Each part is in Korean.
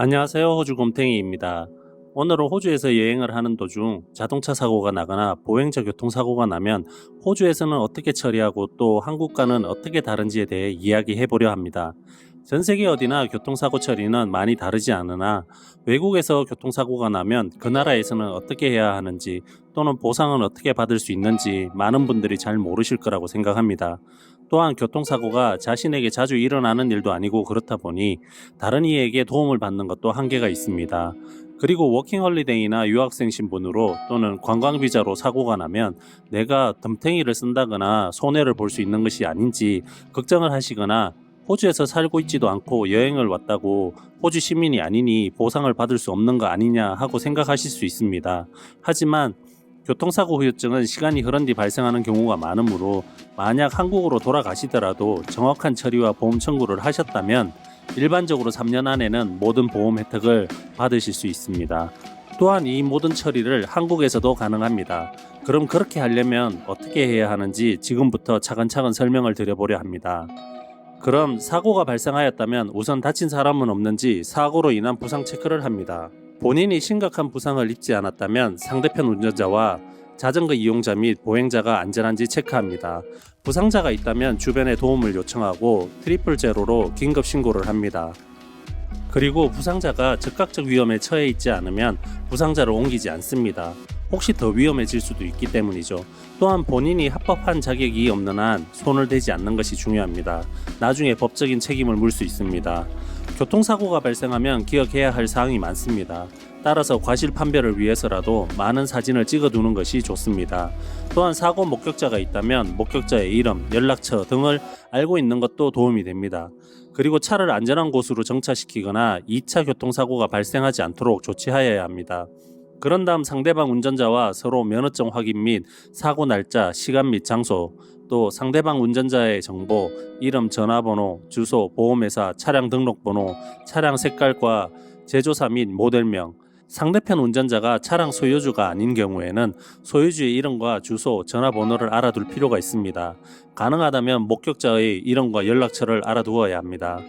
안녕하세요. 호주 곰탱이입니다. 오늘은 호주에서 여행을 하는 도중 자동차 사고가 나거나 보행자 교통사고가 나면 호주에서는 어떻게 처리하고 또 한국과는 어떻게 다른지에 대해 이야기해 보려 합니다. 전 세계 어디나 교통사고 처리는 많이 다르지 않으나 외국에서 교통사고가 나면 그 나라에서는 어떻게 해야 하는지 또는 보상은 어떻게 받을 수 있는지 많은 분들이 잘 모르실 거라고 생각합니다. 또한 교통사고가 자신에게 자주 일어나는 일도 아니고 그렇다 보니 다른 이에게 도움을 받는 것도 한계가 있습니다. 그리고 워킹홀리데이나 유학생 신분으로 또는 관광비자로 사고가 나면 내가 덤탱이를 쓴다거나 손해를 볼 수 있는 것이 아닌지 걱정을 하시거나 호주에서 살고 있지도 않고 여행을 왔다고 호주 시민이 아니니 보상을 받을 수 없는 거 아니냐 하고 생각하실 수 있습니다. 하지만 교통사고 후유증은 시간이 흐른 뒤 발생하는 경우가 많으므로 만약 한국으로 돌아가시더라도 정확한 처리와 보험 청구를 하셨다면 일반적으로 3년 안에는 모든 보험 혜택을 받으실 수 있습니다. 또한 이 모든 처리를 한국에서도 가능합니다. 그럼 그렇게 하려면 어떻게 해야 하는지 지금부터 차근차근 설명을 드려보려 합니다. 그럼 사고가 발생하였다면 우선 다친 사람은 없는지 사고로 인한 부상 체크를 합니다. 본인이 심각한 부상을 입지 않았다면 상대편 운전자와 자전거 이용자 및 보행자가 안전한지 체크합니다. 부상자가 있다면 주변에 도움을 요청하고 트리플 제로로 긴급 신고를 합니다. 그리고 부상자가 즉각적 위험에 처해 있지 않으면 부상자를 옮기지 않습니다. 혹시 더 위험해질 수도 있기 때문이죠. 또한 본인이 합법한 자격이 없는 한 손을 대지 않는 것이 중요합니다. 나중에 법적인 책임을 물 수 있습니다. 교통사고가 발생하면 기억해야 할 사항이 많습니다. 따라서 과실 판별을 위해서라도 많은 사진을 찍어 두는 것이 좋습니다. 또한 사고 목격자가 있다면 목격자의 이름, 연락처 등을 알고 있는 것도 도움이 됩니다. 그리고 차를 안전한 곳으로 정차시키거나 2차 교통사고가 발생하지 않도록 조치하여야 합니다. 그런 다음 상대방 운전자와 서로 면허증 확인 및 사고 날짜, 시간 및 장소, 또 상대방 운전자의 정보, 이름, 전화번호, 주소, 보험회사, 차량 등록번호, 차량 색깔과 제조사 및 모델명, 상대편 운전자가 차량 소유주가 아닌 경우에는 소유주의 이름과 주소, 전화번호를 알아둘 필요가 있습니다. 가능하다면 목격자의 이름과 연락처를 알아두어야 합니다.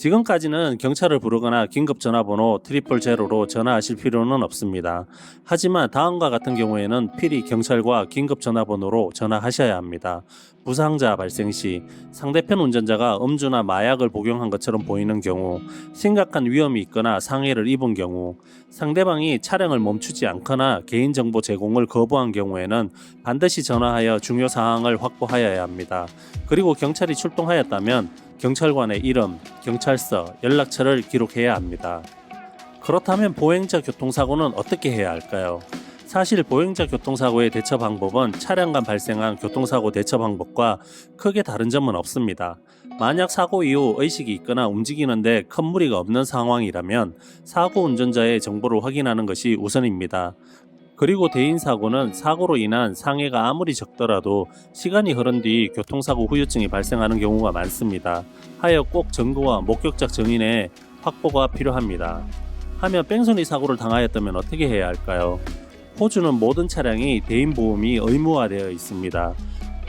지금까지는 경찰을 부르거나 긴급 전화번호 트리플 제로로 전화하실 필요는 없습니다. 하지만 다음과 같은 경우에는 필히 경찰과 긴급 전화번호로 전화하셔야 합니다. 부상자 발생 시 상대편 운전자가 음주나 마약을 복용한 것처럼 보이는 경우, 심각한 위험이 있거나 상해를 입은 경우, 상대방이 차량을 멈추지 않거나 개인정보 제공을 거부한 경우에는 반드시 전화하여 중요 사항을 확보하여야 합니다. 그리고 경찰이 출동하였다면 경찰관의 이름, 경찰서, 연락처를 기록해야 합니다. 그렇다면 보행자 교통사고는 어떻게 해야 할까요? 사실 보행자 교통사고의 대처 방법은 차량 간 발생한 교통사고 대처 방법과 크게 다른 점은 없습니다. 만약 사고 이후 의식이 있거나 움직이는데 큰 무리가 없는 상황이라면 사고 운전자의 정보를 확인하는 것이 우선입니다. 그리고 대인 사고는 사고로 인한 상해가 아무리 적더라도 시간이 흐른 뒤 교통사고 후유증이 발생하는 경우가 많습니다. 하여 꼭 증거와 목격자 증인의 확보가 필요합니다. 하면 뺑소니 사고를 당하였다면 어떻게 해야 할까요? 호주는 모든 차량이 대인 보험이 의무화되어 있습니다.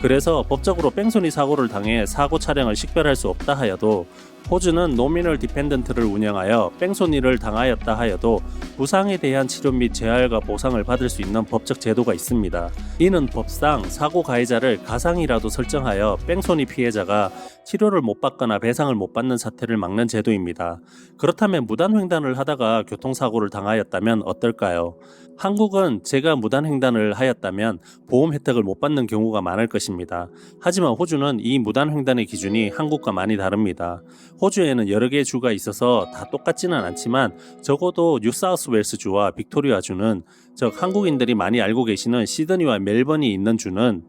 그래서 법적으로 뺑소니 사고를 당해 사고 차량을 식별할 수 없다 하여도 호주는 노미널 디펜던트를 운영하여 뺑소니를 당하였다 하여도 부상에 대한 치료 및 재활과 보상을 받을 수 있는 법적 제도가 있습니다. 이는 법상 사고 가해자를 가상이라도 설정하여 뺑소니 피해자가 치료를 못 받거나 배상을 못 받는 사태를 막는 제도입니다. 그렇다면 무단횡단을 하다가 교통사고를 당하였다면 어떨까요? 한국은 제가 무단 횡단을 하였다면 보험 혜택을 못 받는 경우가 많을 것입니다. 하지만 호주는 이 무단 횡단의 기준이 한국과 많이 다릅니다. 호주에는 여러 개의 주가 있어서 다 똑같지는 않지만 적어도 뉴사우스웨일스 주와 빅토리아 주는 즉 한국인들이 많이 알고 계시는 시드니와 멜번이 있는 주는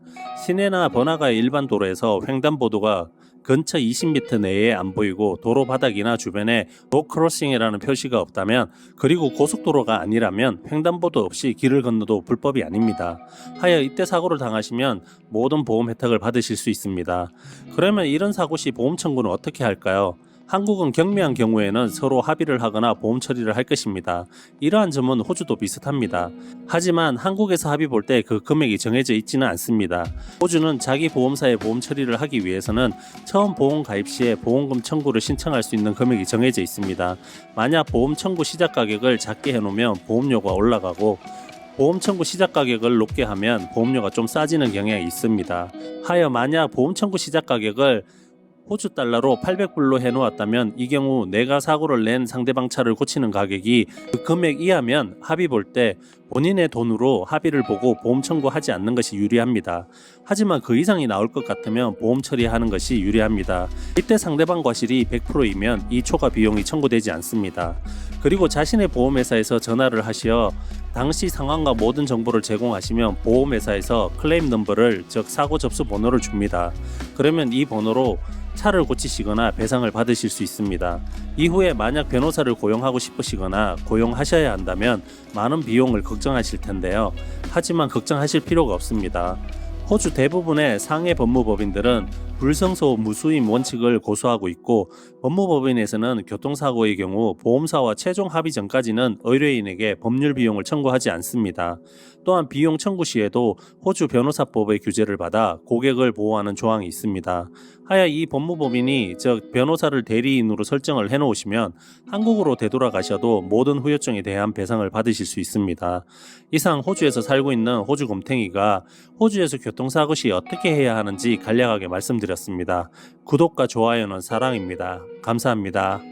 시내나 번화가의 일반 도로에서 횡단보도가 근처 20m 내에 안 보이고 도로 바닥이나 주변에 노 크로싱이라는 표시가 없다면 그리고 고속도로가 아니라면 횡단보도 없이 길을 건너도 불법이 아닙니다. 하여 이때 사고를 당하시면 모든 보험 혜택을 받으실 수 있습니다. 그러면 이런 사고 시 보험 청구는 어떻게 할까요? 한국은 경미한 경우에는 서로 합의를 하거나 보험 처리를 할 것입니다. 이러한 점은 호주도 비슷합니다. 하지만 한국에서 합의 볼 때 그 금액이 정해져 있지는 않습니다. 호주는 자기 보험사에 보험 처리를 하기 위해서는 처음 보험 가입 시에 보험금 청구를 신청할 수 있는 금액이 정해져 있습니다. 만약 보험 청구 시작 가격을 작게 해놓으면 보험료가 올라가고 보험 청구 시작 가격을 높게 하면 보험료가 좀 싸지는 경향이 있습니다. 하여 만약 보험 청구 시작 가격을 호주 달러로 800불로 해놓았다면 이 경우 내가 사고를 낸 상대방 차를 고치는 가격이 그 금액 이하면 합의 볼 때 본인의 돈으로 합의를 보고 보험 청구하지 않는 것이 유리합니다. 하지만 그 이상이 나올 것 같으면 보험 처리하는 것이 유리합니다. 이때 상대방 과실이 100%이면 이 초과 비용이 청구되지 않습니다. 그리고 자신의 보험회사에서 전화를 하시어 당시 상황과 모든 정보를 제공하시면 보험회사에서 클레임 넘버를 즉 사고 접수 번호를 줍니다. 그러면 이 번호로 차를 고치시거나 배상을 받으실 수 있습니다. 이후에 만약 변호사를 고용하고 싶으시거나 고용하셔야 한다면 많은 비용을 걱정하실 텐데요. 하지만 걱정하실 필요가 없습니다. 호주 대부분의 상해 법무법인들은 불성소 무수임 원칙을 고수하고 있고 법무법인에서는 교통사고의 경우 보험사와 최종 합의 전까지는 의뢰인에게 법률 비용을 청구하지 않습니다. 또한 비용 청구 시에도 호주 변호사법의 규제를 받아 고객을 보호하는 조항이 있습니다. 하여 이 법무법인이 즉 변호사를 대리인으로 설정을 해놓으시면 한국으로 되돌아가셔도 모든 후유증에 대한 배상을 받으실 수 있습니다. 이상 호주에서 살고 있는 호주 곰탱이가 호주에서 교통사고 시 어떻게 해야 하는지 간략하게 말씀드렸습니다. 구독과 좋아요는 사랑입니다. 감사합니다.